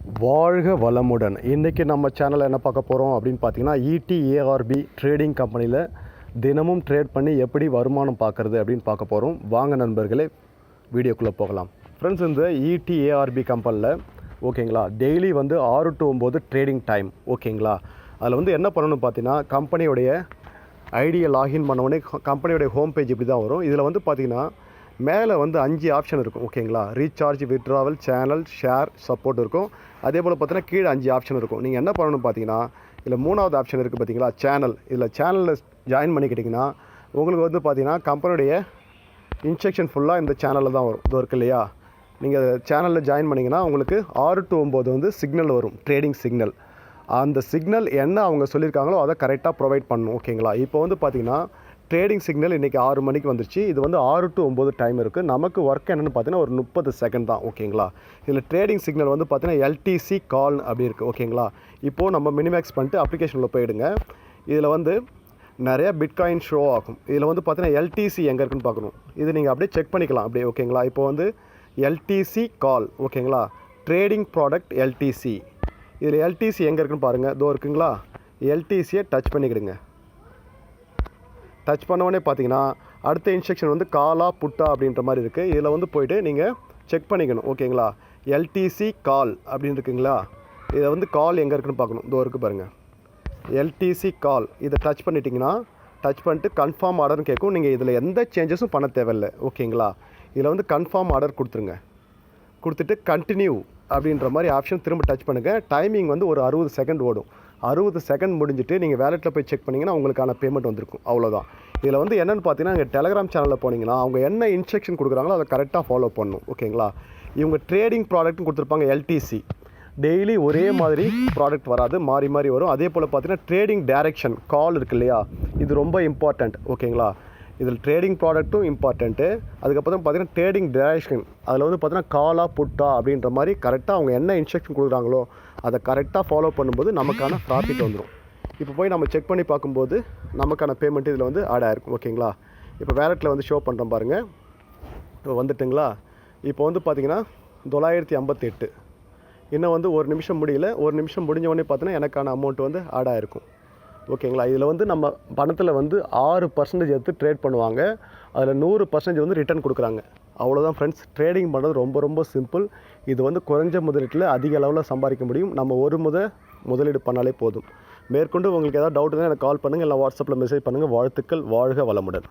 வாழ்க வளமுடன். இன்றைக்கி நம்ம சேனலில் என்ன பார்க்க போகிறோம் அப்படின்னு பார்த்தீங்கன்னா இடிஏஆர்பி ட்ரேடிங் கம்பெனியில் தினமும் ட்ரேட் பண்ணி எப்படி வருமானம் பார்க்குறது அப்படின்னு பார்க்க போகிறோம் வாங்க நண்பர்களே வீடியோக்குள்ளே போகலாம். ஃப்ரெண்ட்ஸ் இந்த இடிஏஆர்பி கம்பெனியில் ஓகேங்களா டெய்லி வந்து ஆறு டு ஒம்பது ட்ரேடிங் டைம் ஓகேங்களா? அதில் வந்து என்ன பண்ணணும் பார்த்தீங்கன்னா கம்பெனியுடைய ஐடியை லாகின் பண்ண உடனே கம்பெனியோடைய ஹோம் பேஜ் இப்படி தான் வரும். இதில் வந்து பார்த்தீங்கன்னா மேலே வந்து அஞ்சு ஆப்ஷன் இருக்கும் ஓகேங்களா? Recharge withdrawal channel share support இருக்கும். அதே போல் பார்த்தீங்கன்னா கீழே அஞ்சு ஆப்ஷன் இருக்கும். நீங்கள் என்ன பண்ணணும் பார்த்தீங்கன்னா இதில் மூணாவது ஆப்ஷன் இருக்குது பார்த்தீங்களா? சேனல் இதில் சேனலில் ஜாயின் பண்ணிக்கிட்டிங்கன்னா உங்களுக்கு வந்து பார்த்தீங்கன்னா கம்பெனியுடைய இன்ஸ்ட்ரக்ஷன் ஃபுல்லாக இந்த சேனலில் தான் வரும். இது இருக்கு இல்லையா? நீங்கள் சேனலில் ஜாயின் பண்ணிங்கன்னா உங்களுக்கு ஆறு டு ஒம்பது வந்து சிக்னல் வரும் ட்ரேடிங் சிக்னல் அந்த சிக்னல் என்ன அவங்க சொல்லியிருக்காங்களோ அதை கரெக்டாக ப்ரொவைட் பண்ணணும் ஓகேங்களா? இப்போ வந்து பார்த்தீங்கன்னா ட்ரேடிங் சிக்னல் இன்றைக்கி ஆறு மணிக்கு வந்துருச்சு. இது வந்து ஆறு டு ஒம்பது டைம் இருக்குது நமக்கு ஒர்க் என்னென்னு பார்த்தீங்கன்னா ஒரு முப்பது செகண்ட் தான் ஓகேங்களா இதில் ட்ரேடிங் சிக்னல் வந்து பார்த்தீங்கன்னா எல்டிசி கால் அப்படி இருக்குது ஓகேங்களா இப்போது நம்ம மினிமேக்ஸ் பண்ணிட்டு அப்ளிகேஷனில் போயிடுங்க. இதில் வந்து நிறையா பிட்காயின் ஷோ ஆகும். இதில் வந்து பார்த்தீங்கன்னா எல்டிசி எங்கே இருக்குன்னு பார்க்கணும். இது நீங்கள் அப்படியே செக் பண்ணிக்கலாம் அப்படியே ஓகேங்களா இப்போ வந்து எல்டிசி கால் ஓகேங்களா ட்ரேடிங் ப்ராடக்ட் எல்டிசி இதில் எல்டிசி எங்கே இருக்குன்னு பாருங்கள் இதோ இருக்குங்களா? எல்டிசியை டச் பண்ணிக்கிடுங்க. டச் பண்ணவொடனே பார்த்தீங்கன்னா அடுத்த இன்ஸ்ட்ரக்ஷன் வந்து காலா புட்டா அப்படின்ற மாதிரி இருக்குது இதில் வந்து போயிட்டு நீங்கள் செக் பண்ணிக்கணும். ஓகேங்களா? எல்டிசி கால் அப்படின்னு இருக்குங்களா? இதை வந்து கால் எங்கே இருக்குன்னு பார்க்கணும். இதோ இருக்குது பாருங்கள் எல்டிசி கால். இதை டச் பண்ணிட்டீங்கன்னா டச் பண்ணிட்டு கன்ஃபார்ம் ஆர்டர்னு கேட்கும். நீங்கள் இதில் எந்த சேஞ்சஸும் பண்ண தேவையில்லை. ஓகேங்களா? இதில் வந்து கன்ஃபார்ம் ஆர்டர் கொடுத்துருங்க. கொடுத்துட்டு கண்டினியூ அப்படின்ற மாதிரி ஆப்ஷன் திரும்ப டச் பண்ணுங்கள் டைமிங் வந்து ஒரு அறுபது செகண்ட் ஓடும். அறுபது செகண்ட் முடிஞ்சிட்டு நீங்கள் வேலெட்டில் போய் செக் பண்ணிங்கன்னா உங்களுக்கான பேமெண்ட் வந்திருக்கும். அவ்வளோதான் இதில் வந்து என்னென்னு பார்த்தீங்கன்னா இங்கே டெலகிராம் சேனலில் போனீங்கன்னா அவங்க என்ன இன்ஸ்ட்ரக்ஷன் கொடுக்குறாங்களோ அதை கரெக்டாக ஃபாலோ பண்ணணும். ஓகேங்களா? இவங்க ட்ரேடிங் ப்ராடக்ட்னு கொடுத்துருப்பாங்க எல்டிசி டெய்லி ஒரே மாதிரி ப்ராடக்ட் வராது மாறி மாறி வரும். அதே போல் பார்த்தீங்கன்னா ட்ரேடிங் டைரக்ஷன் கால் இருக்கு இல்லையா? இது ரொம்ப இம்பார்ட்டண்ட் ஓகேங்களா? இதில் ட்ரேடிங் ப்ராடக்ட்டும் இம்பார்ட்டண்ட்டு அதுக்கப்புறம் பார்த்தீங்கன்னா ட்ரேடிங் டைரக்ஷன் அதில் வந்து பார்த்தீங்கன்னா காலா புட்டா அப்படின்ற மாதிரி கரெக்டாக அவங்க என்ன இன்ஸ்ட்ரக்ஷன் கொடுக்குறாங்களோ அதை கரெக்டாக ஃபாலோ பண்ணும்போது நமக்கான ப்ராஃபிட் வந்துடும் இப்போ போய் நம்ம செக் பண்ணி பார்க்கும்போது நமக்கான பேமெண்ட் இதில் வந்து ஆட் ஆயிருக்கும். ஓகேங்களா இப்போ வேலெட்டில் வந்து ஷோ பண்ணுறோம் பாருங்கள் இப்போ வந்துட்டுங்களா? இப்போ வந்து பார்த்தீங்கன்னா தொள்ளாயிரத்தி ஐம்பத்தெட்டு. இன்னும் வந்து ஒரு நிமிஷம் முடியல. ஒரு நிமிஷம் முடிஞ்ச உடனே பார்த்தீங்கன்னா எனக்கான அமௌண்ட் வந்து ஆட் ஆயிருக்கும். ஓகேங்களா? இதில் வந்து நம்ம பணத்தில் வந்து ஆறு பர்சன்டேஜ் எடுத்து ட்ரேட் பண்ணுவாங்க. அதில் நூறு பர்சன்டேஜ் வந்து ரிட்டர்ன் கொடுக்குறாங்க. அவ்வளோதான் ஃப்ரெண்ட்ஸ் ட்ரேடிங் பண்ணுறது ரொம்ப ரொம்ப சிம்பிள் இது வந்து குறைஞ்ச முதலீட்டில் அதிக அளவில் சம்பாதிக்க முடியும். நம்ம ஒரு முத முதலீடு பண்ணாலே போதும். மேற்கொண்டு உங்களுக்கு ஏதாவது டவுட் இருந்தால் எனக்கு கால் பண்ணுங்கள் இல்லை வாட்ஸ்அப்பில் மெசேஜ் பண்ணுங்கள் வாழ்த்துக்கள். வாழ்க வளமுடன்.